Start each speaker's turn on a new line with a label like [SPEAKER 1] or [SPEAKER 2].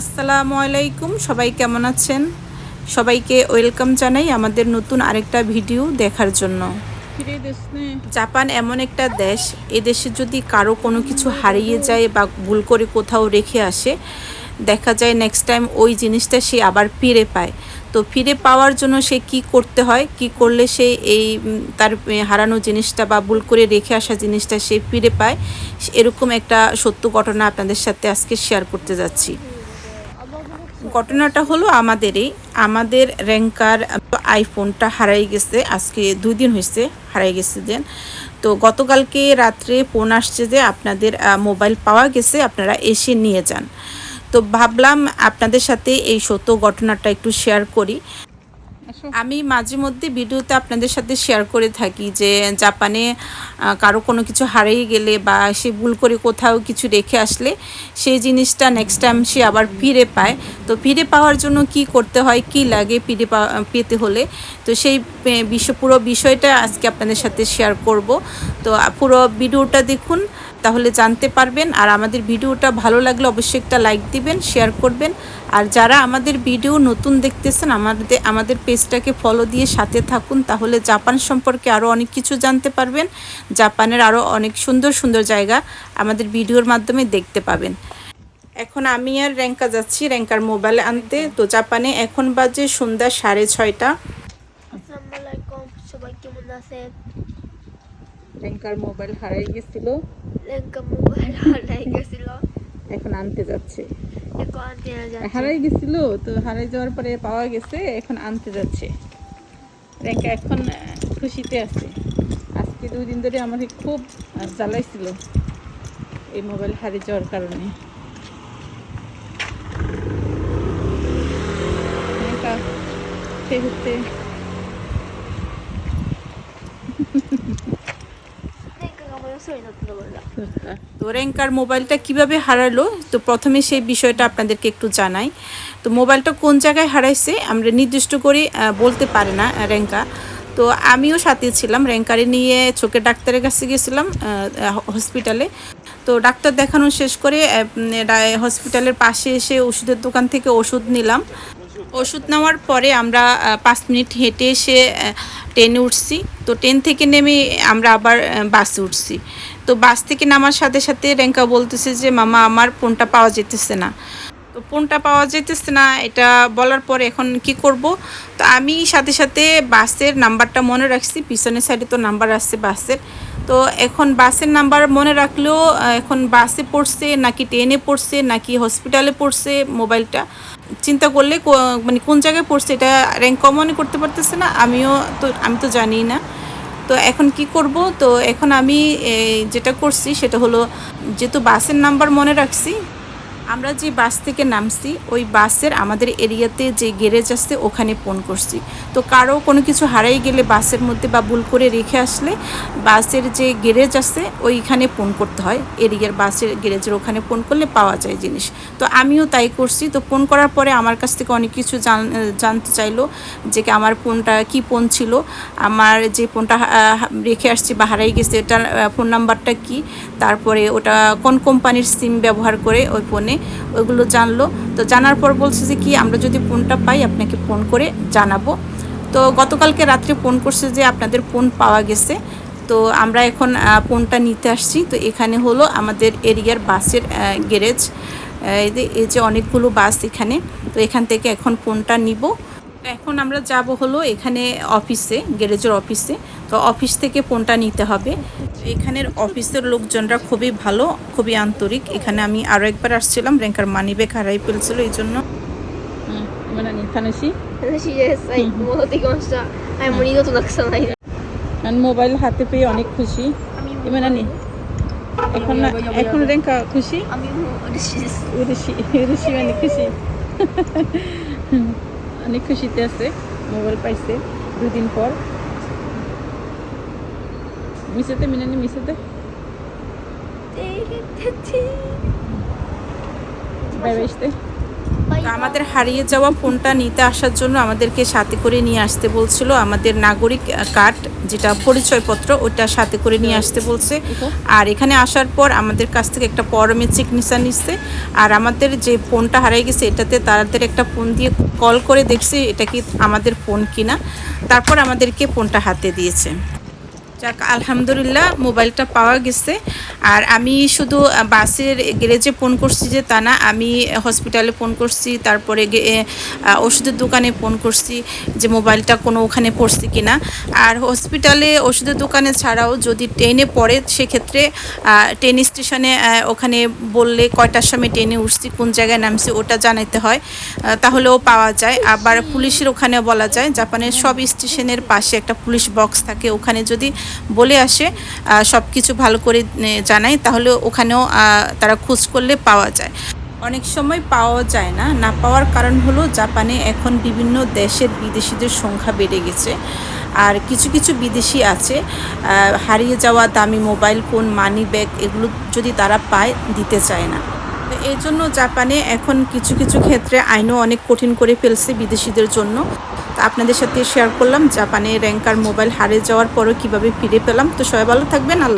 [SPEAKER 1] আসসালামু আলাইকুম সবাই কেমন আছেন? সবাইকে ওয়েলকাম জানাই আমাদের নতুন আরেকটা ভিডিও দেখার জন্য। জাপান এমন একটা দেশ এ দেশে যদি কারও কোনো কিছু হারিয়ে যায় বা ভুল করে কোথাও রেখে আসে দেখা যায় নেক্সট টাইম ওই জিনিসটা সে আবার ফিরে পায়। তো ফিরে পাওয়ার জন্য সে কি করতে হয়? কি করলে সে এই তার হারানো জিনিসটা বা ভুল করে রেখে আসা জিনিসটা সে ফিরে পায়? এরকম একটা সত্য ঘটনা আপনাদের সাথে আজকে শেয়ার করতে যাচ্ছি। ঘটনাটা হলো আমাদেরই, আমাদের র্যাঙ্কার আইফোনটা হারাই গেছে, আজকে দুই দিন হয়েছে হারাই গেছে দেন তো গতকালকে রাত্রে ফোন আসছে যে আপনাদের মোবাইল পাওয়া গেছে, আপনারা এসে নিয়ে যান। তো ভাবলাম আপনাদের সাথে এই সত্য ঘটনাটা একটু শেয়ার করি। আমি মাঝে মধ্যে ভিডিওতে আপনাদের সাথে শেয়ার করে থাকি যে জাপানে কারও কোনো কিছু হারিয়ে গেলে বা সে ভুল করে কোথাও কিছু রেখে আসলে সেই জিনিসটা নেক্সট টাইম সে আবার ফিরে পায়। তো ফিরে পাওয়ার জন্য কি করতে হয়, কি লাগে ফিরে পেতে হলে? তো সেই বিষয়, পুরো বিষয়টা আজকে আপনাদের সাথে শেয়ার করব। তো পুরো ভিডিওটা দেখুন। তাহলে জানতে পারবেন। আর আমাদের ভিডিওটা ভালো লাগলে অবশ্যই একটা লাইক দিবেন শেয়ার করবেন। আর যারা আমাদের ভিডিও নতুন দেখতেছেন, আমাদের আমাদের পেজটাকে ফলো দিয়ে সাথে থাকুন। তাহলে জাপান সম্পর্কে আরও অনেক কিছু জানতে পারবেন। জাপানের আরও অনেক সুন্দর সুন্দর জায়গা আমাদের ভিডিওর মাধ্যমে দেখতে পাবেন। এখন আমি আর র্যাঙ্কা যাচ্ছি, র্যাঙ্কার মোবাইল আনতে। তো জাপানে এখন বাজে সন্ধ্যা সাড়ে ছয়টা।
[SPEAKER 2] আসসালামু আলাইকুম, সবাই কেমন আছেন?
[SPEAKER 1] র্যাঙ্কার মোবাইল হারাই গেছিল।
[SPEAKER 2] লেঙ্কা মোবাইল হারাই গেছিল।
[SPEAKER 1] এখন আনতে যাচ্ছে। হারাই গেছিল তো হারাই যাওয়ার পরে পাওয়া গেছে এখন আনতে যাচ্ছে। র্যাঙ্কা এখন খুশিতে আছে। আজকে দুই দিন ধরে আমাকে খুব জ্বালাইছিল এই মোবাইল হারিয়ে যাওয়ার কারণে। র্যাঙ্কা সে হচ্ছে
[SPEAKER 2] লেঙ্কা আমার সরি না তো
[SPEAKER 1] র্যাঙ্কার মোবাইলটা কীভাবে হারালো? তো প্রথমে সেই বিষয়টা আপনাদেরকে একটু জানাই। তো মোবাইলটা কোন জায়গায় হারাইছে? আমরা নির্দিষ্ট করে বলতে পারে না আহ, র্যাঙ্কা তো আমিও সাথে ছিলাম র্যাঙ্কারে নিয়ে চোখের ডাক্তারের কাছে গেছিলাম হসপিটালে তো ডাক্তার দেখানো শেষ করে হসপিটালের পাশে এসে ওষুধের দোকান থেকে ওষুধ নিলাম। ওষুধ নেওয়ার পরে আমরা পাঁচ মিনিট হেঁটে এসে ট্রেনে উঠছি। তো ট্রেন থেকে নেমে আমরা আবার বাসে উঠছি। তো বাস থেকে নামার সাথে সাথে রেঙ্কা বলতেছে যে, মামা, আমার ফোনটা পাওয়া যেতেছে না। তো ফোনটা পাওয়া যেতেছে না, এটা বলার পরে এখন কি করব? তো আমি সাথে সাথে বাসের নাম্বারটা মনে রাখছি, পিছনের সাইডে তো নাম্বার আসছে বাসের। তো এখন বাসের নাম্বার মনে রাখলেও এখন বাসে পড়ছে, নাকি ট্রেনে পড়ছে, নাকি হসপিটালে পড়ছে মোবাইলটা। চিন্তা করলে মানে কোন জায়গায় পড়ছে এটা র্যাঙ্ক কমনই করতে পারতেছে না, আমিও তো, আমি তো জানি না। তো এখন কি করব? তো এখন আমি যেটা করছি সেটা হলো, যেহেতু বাসের নাম্বার মনে রাখছি আমরা যে বাস থেকে নামছি, ওই বাসের আমাদের এরিয়াতে যে গ্যারেজ আছে, ওখানে ফোন করছি। তো কারও কোনো কিছু হারাই গেলে বাসের মধ্যে বা ভুল করে রেখে আসলে বাসের যে গ্যারেজ আছে, ওইখানে ফোন করতে হয়। এরিয়ার বাসের গ্যারেজের ওখানে ফোন করলে পাওয়া যায় জিনিস। তো আমিও তাই করছি। তো ফোন করার পরে আমার কাছ থেকে অনেক কিছু জান- জানতে চাইলো যে আমার ফোনটা কি ফোন ছিল? আমার যে ফোনটা রেখে আসছি বা হারাই গেছে, এটার ফোন নাম্বারটা কি? তারপরে ওটা কোন কোম্পানির সিম ব্যবহার করে ওই ফোনে ওইগুলো জানলো। তো জানার পর বলছে যে কি, আমরা যদি ফোনটা পাই, আপনাকে ফোন করে জানাব। তো গতকালকে রাত্রে ফোন করছে যে আপনাদের ফোন পাওয়া গেছে। তো আমরা এখন ফোনটা নিতে আসছি। তো এখানে হলো আমাদের এরিয়ার বাসের গ্যারেজ। এই যে অনেকগুলো বাস এখানে। তো এখান থেকে এখন ফোনটা নিব। এখন আমরা যাব হলো এখানে অফিসে গ্যারেজের অফিসে। তো অফিস থেকে ফোনটা নিতে হবে। এখানের অফিসের লোকজনরা খুবই ভালো খুবই আন্তরিক। এখানে আমি আরও একবার আসছিলাম র্যাঙ্কার মানি ব্যাগ হারাই ফেলছিল এই জন্য। মানে মোবাইল হাতে পেয়ে অনেক খুশি। মানে এখন এখন রেঙ্কা খুশি? খুশি মানে খুশি। অনেক খুশিতে আছে মোবাইল পাইছে দুদিন পর। মিশাতে মিনানি মিশাতে
[SPEAKER 2] てれ
[SPEAKER 1] আমাদের হারিয়ে যাওয়া ফোনটা নিতে আসার জন্য আমাদেরকে সাথে করে নিয়ে আসতে বলছিল। আমাদের নাগরিক কার্ড যেটা পরিচয়পত্র ওটা সাথে করে নিয়ে আসতে বলছে। আর এখানে আসার পর আমাদের কাছ থেকে একটা পরমে নিশা নিচ্ছে। আর আমাদের যে ফোনটা হারিয়ে গেছে এটাতে তাদের একটা ফোন দিয়ে কল করে দেখছি এটা কি আমাদের ফোন কিনা। তারপর আমাদেরকে ফোনটা হাতে দিয়েছে। যাক, আলহামদুলিল্লাহ, মোবাইলটা পাওয়া গেছে। আর আমি শুধু বাসের গ্যারেজে ফোন করছি যে তা না, আমি হসপিটালে ফোন করছি, তারপরে ওষুধের দোকানে ফোন করছি যে মোবাইলটা কোনো ওখানে পড়ছে কিনা। আর হসপিটালে ওষুধের দোকানে ছাড়াও যদি ট্রেনে পড়ে, সেক্ষেত্রে ট্রেন স্টেশনে ওখানে বললে কয়টার সময় ট্রেনে উঠছি, কোন জায়গায় নামছি, ওটা জানাইতে হয়। তাহলেও পাওয়া যায়। আবার পুলিশের ওখানে বলা যায়, জাপানের সব স্টেশনের পাশে একটা পুলিশ বক্স থাকে, ওখানে যদি বলে আসে সব কিছু ভালো করে জানায়, তাহলে ওখানেও তারা খোঁজ করলে পাওয়া যায়। অনেক সময় পাওয়া যায় না। না পাওয়ার কারণ হলো জাপানে এখন বিভিন্ন দেশের বিদেশিদের সংখ্যা বেড়ে গেছে। আর কিছু কিছু বিদেশি আছে হারিয়ে যাওয়া দামি মোবাইল ফোন, মানি ব্যাগ, এগুলো যদি তারা পায়, দিতে চায় না। তো এই জন্য জাপানে এখন কিছু কিছু ক্ষেত্রে আইনও অনেক কঠিন করে ফেলছে বিদেশিদের জন্য। আপনাদের সাথে শেয়ার করলাম জাপানে র্যাঙ্কার মোবাইল হারে যাওয়ার পরও কীভাবে ফিরে পেলাম। তো সবাই ভালো থাকবেন, আল্লাহ